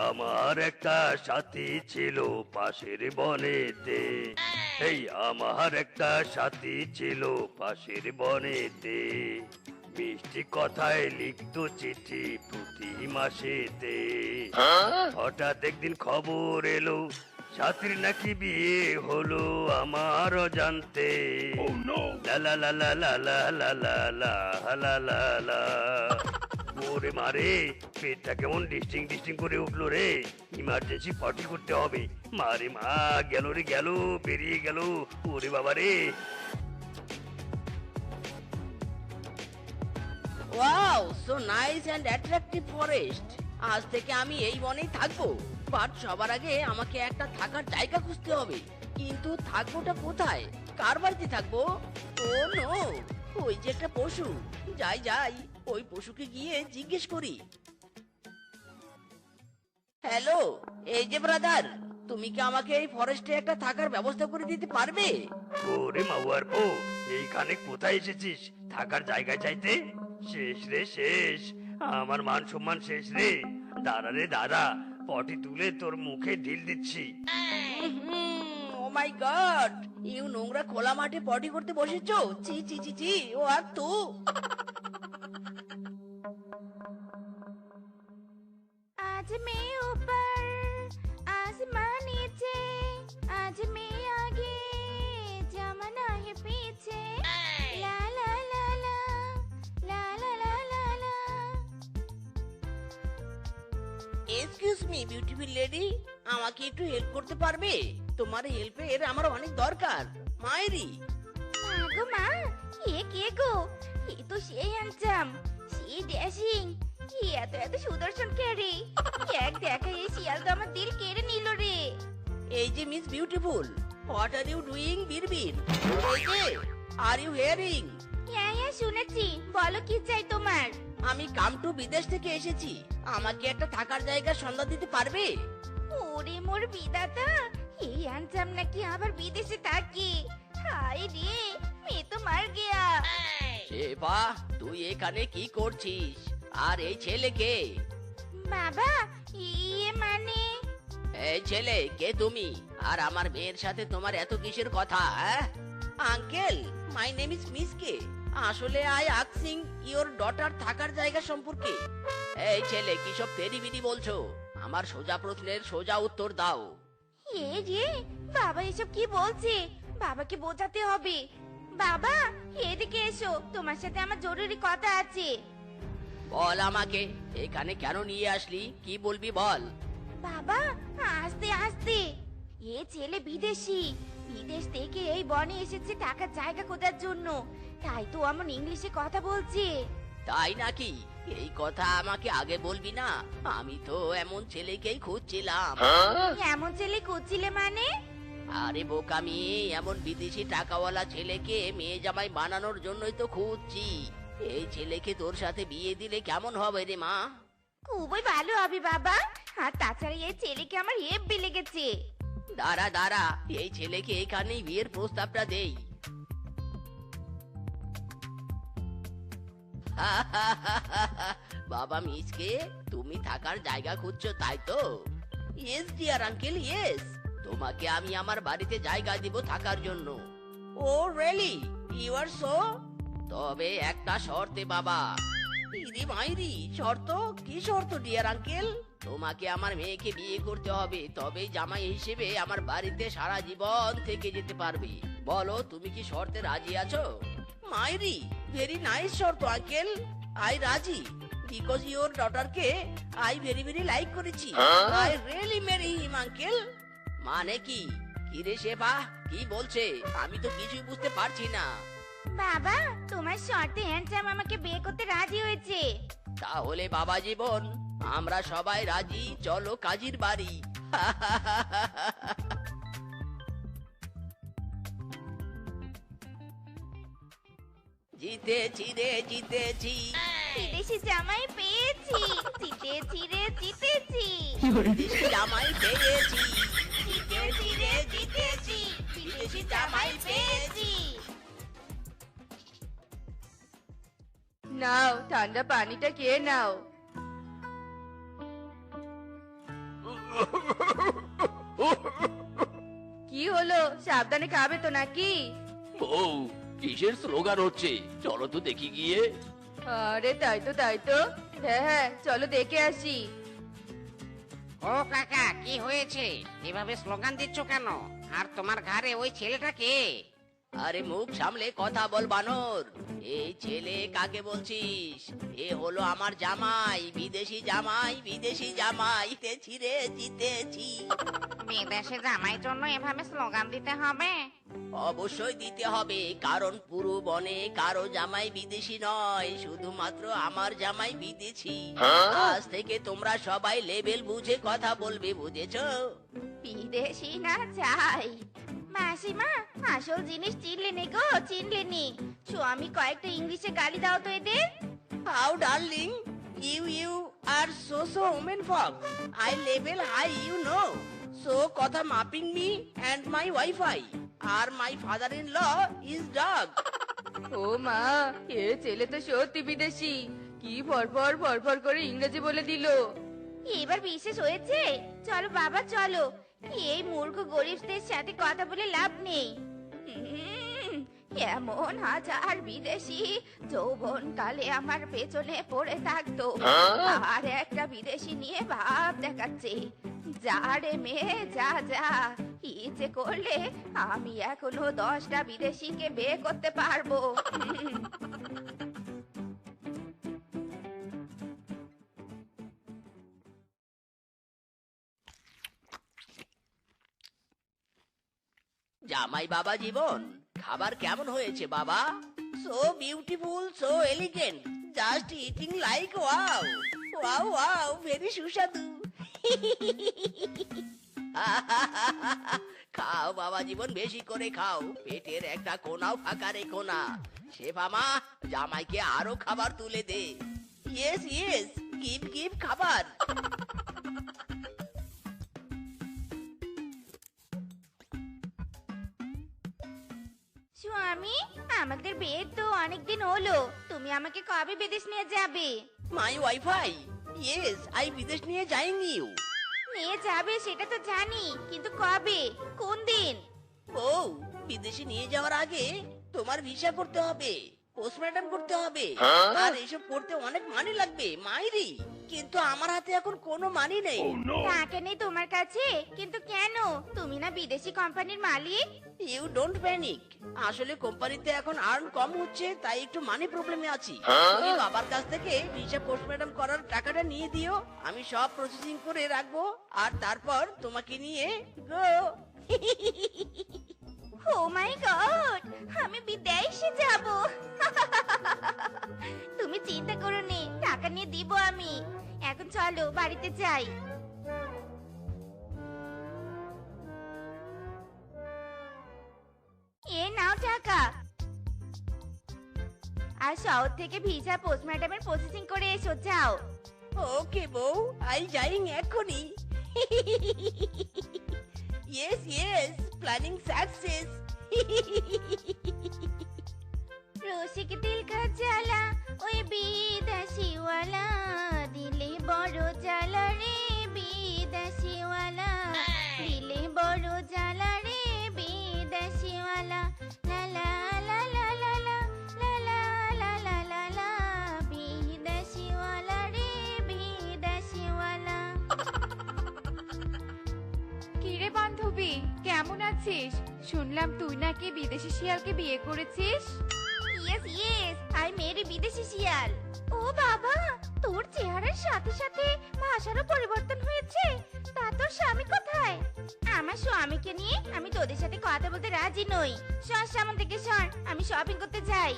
আমার একটা সাথী ছিল পাশের বনেতে এই আমার একটা সাথী ছিল পাশের বনেতে মিষ্টি কথায় লিখতো চিঠি প্রতি মাসেতে হঠাৎ একদিন খবর এলো সাথীর নাকি বিয়ে হলো আমারও জানতে লা লা লা লা লা লা লা লা লা লা ওরে মারে পেটটা কেমন ডিস্টিং ডিস্টিং করে উঠল রে। ইমার্জেন্সি পটি করতে হবে। মারে মা, গেল রে, গেল, বেরিয়ে গেল। ওরে বাবা রে। Wow so nice and attractive forest আজ থেকে আমি এই বনেই থাকব। বাট সবার আগে আমাকে একটা থাকার জায়গা খুঁজতে হবে। কিন্তু থাকবোটা কোথায়? কার বাড়িতে থাকব? ও নো ওই যে একটা পশু। যাই যাই। ওই পশুকে গিয়ে জিজ্ঞেস করি। হ্যালো এই যে ব্রাদার তুমি কি আমাকে এই ফরেস্টে একটা থাকার ব্যবস্থা করে দিতে পারবে? ওরে মাওয়ার পো এইখানে কোথায় এসেছিস? থাকার জায়গা চাইতে শেষ রে শেষ। আমার মান সম্মান শেষ রে। দাঁড়া রে দাঁড়া। পটি তুলে তোর মুখে ঢিল দিচ্ছি। ও মাই গড ইউ নোংরা খোলা মাঠে পটি করতে বসেছো? চি চি চি চি ও আর তু। आज मैं ऊपर आसमान नीचे आज मैं आगे जमाना है पीछे ला ला ला ला ला ला ला ला ला এক্সকিউজ মি বিউটিফুল লেডি আমাকে একটু হেল্প করতে পারবে তোমার হেল্পের আমার অনেক দরকার মায়েরি মাগো মা এ কে গো এ তো সেই হ্যান্ডসাম সেই ড্যাশিং এত এত সুদর্শন কে রে এক দেখা এই শিয়াল তো আমার দিল কেড়ে নিল রে। এই যে miss beautiful what are you doing বিরবিন এই যে আর ইউ হিয়ারিং? হ্যাঁ হ্যাঁ শুনেছি বলো কি চাই তোমার? আমি কাম টু বিদেশ থেকে এসেছি আমাকে একটা থাকার জায়গার সন্ধান দিতে পারবে? ওরে মোর বিদাতা এই হ্যান্ডসাম নাকি আবার বিদেশে থাকে? হায় রে মে তো মার গিয়া। শেফা তুই এখানে কি করছিস? আর এই ছেলেকে বাবা ইয়ে মানে? এই ছেলে কে তুমি? আর আমার মেয়ের সাথে তোমার এত কিসের কথা আঙ্কেল মাই নেম ইজ মিসকে আসলে আই আক্সিং ইওর ডটার থাকার জায়গা সম্পর্কে। এই ছেলে কি সব তেরিবিরি বলছো? আমার সোজা প্রশ্নের সোজা উত্তর দাও। এ রে বাবা এসব কি বলছে? বাবাকে বোঝাতে হবে। বাবা এদিকে এসো তোমার সাথে আমার জরুরি কথা আছে। বল আমাকে এখানে কেন নিয়ে আসলি? কি বলবি বল? বাবা আস্তে আস্তে। এ ছেলে বিদেশি। বিদেশ থেকে এই বনে এসেছে টাকার জায়গা খোঁজার জন্য। তাই তো এমন ইংলিশে কথা বলছে। তাই নাকি? এই কথা আমাকে আগে বলবি না? আমি তো এমন ছেলেকেই খুঁজছিলাম। এমন ছেলে খুঁজছিলে মানে? আরে বোকামি এমন বিদেশি টাকাওয়ালা ছেলেকে মেয়ে জামাই বানানোর জন্যই তো খুঁজছি। এই ছেলেকে তোর সাথে বিয়ে দিলে কেমন হবে রে মা? খুবই ভালো হবে বাবা। আর তাছাড়া এই ছেলেকে আমার হেব্বি লেগেছে। দাঁড়া দাঁড়া এই ছেলেকে এখানেই বিয়ের প্রস্তাবটা দেই। বাবা মিসকে তুমি থাকার জায়গা খুঁজছো তাই তো? ইয়েস ডিয়ার আঙ্কেল ইয়েস তোমাকে আমি আমার বাড়িতে জায়গা দিব থাকার জন্য। Oh really you are so তবে একটা শর্তে বাবা। ইদি মাইরি শর্ত? কি শর্ত ডিয়ার আঙ্কেল তোমাকে আমার মেয়েকে বিয়ে করতে হবে তবেই জামাই হিসেবে আমার বাড়িতে সারা জীবন থেকে যেতে পারবে। বলো তুমি কি শর্তে রাজি আছো? মাইরি ভেরি নাইস শর্ত আঙ্কেল আই রাজি বিকজ ইওর ডটারকে আই ভেরি ভেরি লাইক করেছি। I really marry him uncle মানে কি? কি রে শেফা কি বলছে? আমি তো কিছুই বুঝতে পারছি না। বাবা তোমার শর্তে হ্যান্ডসাম আমাকে বিয়ে করতে রাজি হয়েছে। তাহলে বাবা জীবন আমরা সবাই রাজি চলো কাজীর বাড়ি। জিতেছি রে জিতেছি। বিদেশি জামাই পেয়েছি জিতেছি রে জিতেছি। জামাই পেয়েছি। নাও ঠান্ডা পানিটা খেয়ে নাও। কি হলো? সাবধানে খাবে তো নাকি? কিসের স্লোগান হচ্ছে? চলো তো দেখি গিয়ে। আরে তাই তো তাই তো। হ্যাঁ হ্যাঁ চলো দেখে আসি। ও কাকা কি হয়েছে? এভাবে স্লোগান দিচ্ছ কেন? আর তোমার ঘরে ওই ছেলেটা কে? আরে মুখ সামলে কথা বল বানর। এই ছেলে কাকে বলছিস? এ হলো আমার জামাই বিদেশি জামাই বিদেশি জামাই। জিতেছি রে জিতেছি বিদেশে জামাই জন্য এভাবে স্লোগান দিতে হবে? অবশ্যই দিতে হবে কারণ পুরো বনে কারও জামাই বিদেশি নয় শুধুমাত্র আমার জামাই বিদেশি। আজ থেকে তোমরা সবাই লেভেল বুঝে কথা বলবে বুঝেছ? বিদেশি না চাই। মাসিমা আসল জিনিস চিনলে নে গো চিনলে নি। স্বামী কয়েকটা ইংলিশে গালি দাও তো এদের। How darling you you are so so women folk. I level high you know. So কথা মাপিং me and my wifi. R my father in law is dog. ও মা এ ছেলে তো সত্যি বিদেশি। কি ফরফর ফরফর করে ইংরেজি বলে দিল। এবার বিশেষ হয়েছে? চলো বাবা চলো। এই মূর্খ গরিবদের সাথে কথা বলে লাভ নেই। এমন হাজার বিদেশি যৌবন কালে আমার পেছনে পড়ে থাকতো। আর একটা বিদেশি নিয়ে ভাব দেখাচ্ছে। যা রে মেয়ে যা যা ইচ্ছে করলে আমি এখনও দশটা বিদেশিকে বিয়ে করতে পারব। জামাই বাবা জীবন, খাবার কেমন হয়েছে বাবা? So beautiful so elegant just eating like wow wow wow very সুস্বাদু। খাও বাবা জীবন, বেশি করে খাও, পেটের একটা কোনাও ফাঁকা রেখো না। শেফামা জামাইকে আরও খাবার তুলে দে। ইয়েস ইয়েস গিভ গিভ খাবার। স্বামী আমাদের বিয়ে তো অনেকদিন হলো। তুমি আমাকে কবে বিদেশ নিয়ে যাবে? মাই ওয়াইফাই ইয়েস আই বিদেশ নিয়ে যাইনি নিয়ে যাবে সেটা তো জানি কিন্তু কবে? কোন দিন? ও বিদেশে নিয়ে যাওয়ার আগে তোমার ভিসা করতে হবে পোস্টমর্টম করতে হবে। আর এসব করতে অনেক মানি লাগবে মাইরি। কিন্তু আমার হাতে এখন কোনো মানি নেই। টাকা নেই তোমার কাছে? কিন্তু কেন? তুমি না বিদেশি কোম্পানির মালিক। ইউ ডোন্ট প্যানিক আসলে কোম্পানিতে এখন আর্ন কম হচ্ছে তাই একটু মানি প্রবলেমে আছি। তুমি বাবার কাছ থেকে ভিসা পোস্টমর্টম করার টাকাটা নিয়ে দিও আমি সব প্রসেসিং করে রাখব আর তারপর তোমাকে নিয়ে গো ও মাই গড আমি বিদেশে যাব। তুমি চিন্তা করো নি টাকা নিয়ে দিব আমি। এখন চলো বাড়িতে যাই। এ নাও টাকা। আর শহর থেকে ভিসা পোস্টমর্টমের প্রসেসিং করে এসো যাও। ওকে বউ আই যাইং এখনই। ইয়েস ইয়েস প্ল্যানিং সাকসেস রসিক দিল কা জ্বালা ওই বিদেশিওয়ালা। দিলে বড় জ্বালা রে বিদেশিওয়ালা। দিলে বড় জ্বালা আছিস শুনলাম তুই নাকি বিদেশি শিয়ালকে বিয়ে করেছিস? ইয়েস ইয়েস আই মেরি বিদেশি শিয়াল। ও বাবা তোর চেহারার সাথে সাথে ভাষারও পরিবর্তন হয়েছে। তা তোর স্বামী কোথায়? আমার স্বামীকে নিয়ে আমি তোদের সাথে কথা বলতে রাজি নই। সর সামন থেকে সর আমি শপিং করতে যাই।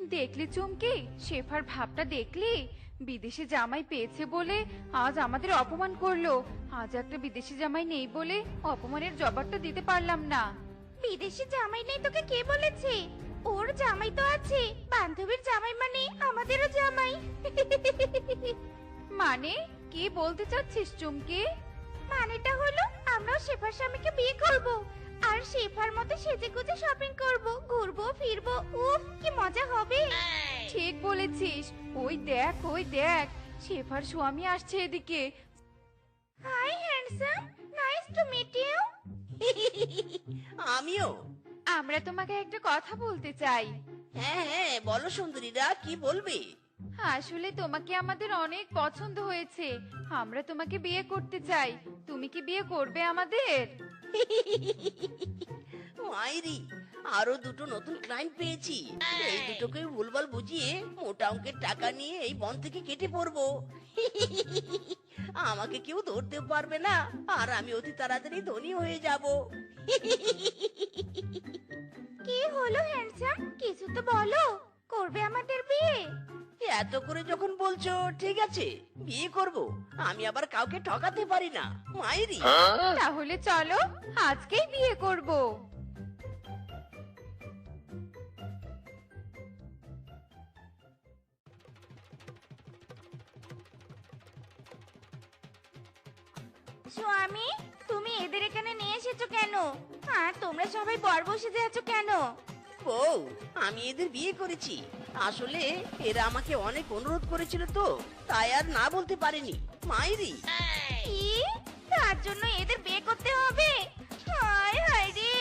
দেখলি চুমকি? শেফার ভাবটা দেখলি? বিদেশি জামাই পেয়েছে বলে আজ আমাদের অপমান করল। আজ একটা বিদেশি জামাই নেই বলে অপমানের জবাবটা দিতে পারলাম না। বিদেশি জামাই নেই তোকে কে বলেছে? ওর জামাই তো আছে। বান্ধবীর জামাই মানে আমাদেরও জামাই। মানে? কি বলতে চাচ্ছিস চুমকি? মানেটা হলো আমরাও শেফার স্বামীকে বিয়ে করব। আর শেফার মতো সেজে গুজে শপিং করব। ঘুরবো ফিরবো উফ কি মজা হবে। ঠিক বলেছিস। ওই দেখ ওই দেখ। শেফার স্বামী আসছে এদিকে। Hi handsome. Nice to meet you. আমিও। আমরা তোমাকে একটা কথা বলতে চাই। হ্যাঁ হ্যাঁ বলো সুন্দরীরা কি বলবে? আসলে তোমাকে আমাদের অনেক পছন্দ হয়েছে। আমরা তোমাকে বিয়ে করতে চাই। তুমি কি বিয়ে করবে আমাদের? মাইরি আরও দুটো নতুন ক্লায়েন্ট পেয়েছি। এই দুটোকে ভুলভাল বুঝিয়ে মোটা অঙ্কের টাকা নিয়ে এই বন থেকে কেটে পড়ব। আমাকে কেউ ধরতে পারবে না আর আমি অতি তাড়াতাড়ি ধনী হয়ে যাব। কি হলো হ্যান্ডসাম কিছু তো বলো। করবে আমাদের বিয়ে? এত করে যখন বলছো ঠিক আছে বিয়ে করব। আমি আবার কাউকে ঠকাতে পারি না মাইরি। তাহলে চলো আজকেই বিয়ে করব। স্বামী তুমি এদের এখানে নিয়ে এসেছ কেন? আর তোমরা সবাই বর বসে আছো কেন? বউ আমি এদের বিয়ে করেছি। আসলে এরা আমাকে অনেক অনুরোধ করেছিল তো তাই আর না বলতে পারিনি। মাইরি। কি? তার জন্য এদের বিয়ে করতে হবে? হায় হায় রে!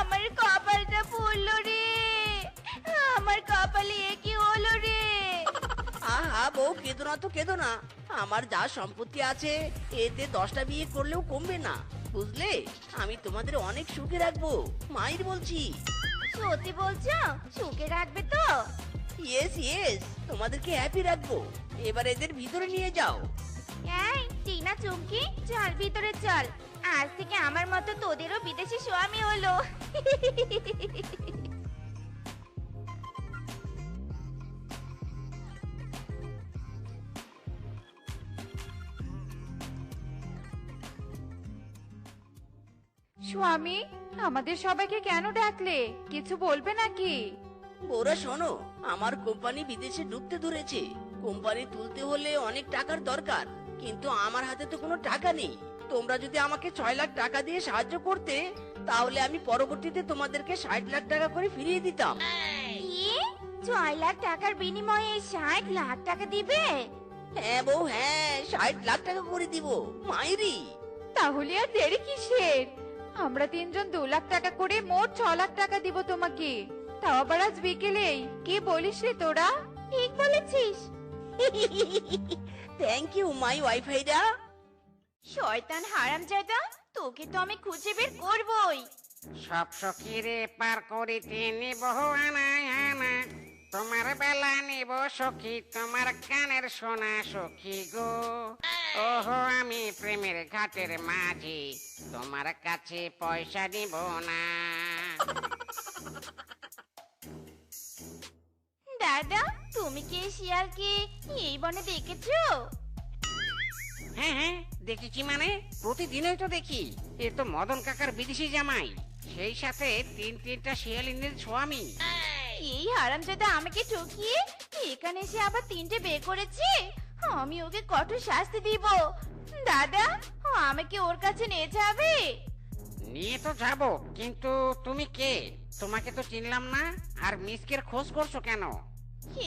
আমার কপালটা ফুললো রে! আমার কপালে এ বউ কেঁদো না তো কেঁদো না। আমার যা সম্পত্তি আছে এতে দশটা বিয়ে করলেও কমবে না। বুঝলে? আমি তোমাদের অনেক সুখে রাখব। মায়ের বলছি। সত্যি বলছো? সুখে রাখবে তো? ইয়েস ইয়েস তোমাদেরকে হ্যাপি রাখব। এবার এদের ভিতরে নিয়ে যাও। এই টিনা চুমকি চল ভিতরে চল। আজ থেকে আমার মতো তোদেরও বিদেশি স্বামী হলো। স্বামী আমাদের সবাইকে কেন ডাকলে? কিছু বলবে নাকি? ওরা শোনো আমার কোম্পানি বিদেশে ডুবতে ধরেছে। কোম্পানি তুলতে হলে অনেক টাকার দরকার কিন্তু আমার হাতে তো কোনো টাকা নেই। তোমরা যদি আমাকে ছয় লাখ টাকা দিয়ে সাহায্য করতে তাহলে আমি পরবর্তীতে তোমাদেরকে ষাট লাখ টাকা করে ফিরিয়ে দিতাম। কি? ছয় লাখ টাকার বিনিময়ে ষাট লাখ টাকা দিবে? হ্যাঁ বউ হ্যাঁ ষাট লাখ টাকা করে দিব। মাইরি। তাহলে আর দেরি কিসের? আমরা তিনজন দু লাখ টাকা করে মোট ছ লাখ টাকা দিব তোমাকে। তাও আবার আজ বিকেলেই কি বলিস রে তোরা? ঠিক বলেছিস। থ্যাংক ইউ মাই ওয়াইফাইরা শয়তান হারাম হারামজাদা তোকে তো আমি খুঁজে বের করবই। সব সখীরে পার করিতে নিব আনা আনা। তোমার বেলা নিব সখী তোমার কানের সোনা সখী গো। ওহো আমি প্রেমের ঘাটের মাঝি তোমার কাছে পয়সা নিব না। দাদা তুমি কি শিয়ালকে এই বনে দেখেছ? হ্যাঁ হ্যাঁ দেখেছি মানে প্রতিদিনই তো দেখি। এ তো মদন কাকার বিদেশি জামাই সেই সাথে তিন তিনটা শিয়ালিনীর স্বামী। এই হারামজাদা আমাকে ঠকিয়ে এখানে এসে আবার তিনটে বের করেছে? আমি ওকে কঠোর শাস্তি দিব। দাদা আমাকে ওর কাছে নিয়ে যাবে? নিয়ে তো যাব কিন্তু তুমি কে? তোমাকে তো চিনলাম না। আর মিসকের খোঁজ করছ কেন?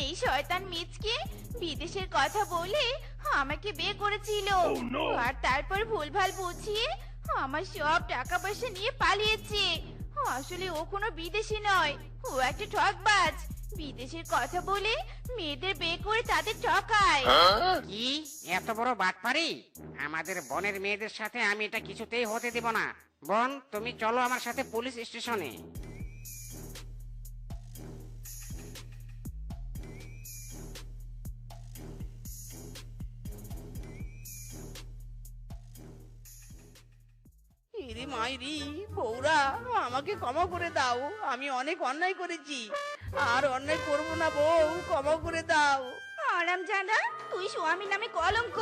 এই শয়তান মিচকে বিদেশের কথা বলে আমাকে বিয়ে করেছিল। আর তারপর ভুলভাল বুঝিয়ে আমার সব টাকা পয়সা নিয়ে পালিয়েছে। আসলে ও কোনো বিদেশি নয়। ও একটা ঠকবাজ। বিদেশের কথা বলে মেয়েদের বে করে তাদের ঠকায়। কি? এত বড় বাটপারি? আমাদের বনের মেয়েদের সাথে আমি এটা কিছুতেই হতে দেব না। বোন তুমি চলো আমার সাথে পুলিশ স্টেশনে। মাইরি বৌরা আমাকে ক্ষমা করে দাও। আমি অনেক অন্যায় করেছি। আর অন্যায় করব না বউ, ক্ষমা করে দাও। আরাম জানা, তুই স্বামী নামে কলঙ্ক।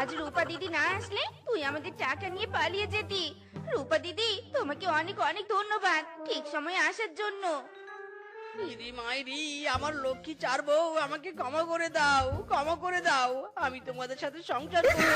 আজ রূপা দিদি না আসলে তুই আমাদের টাকা নিয়ে পালিয়ে যেতি। রূপা দিদি, তোমাকে অনেক অনেক ধন্যবাদ, ঠিক সময় আসার জন্য। ইরি মাইরি, আমার লক্ষ্মী চার বউ, আমাকে ক্ষমা করে দাও, ক্ষমা করে দাও, আমি তোমাদের সাথে সংসার করব।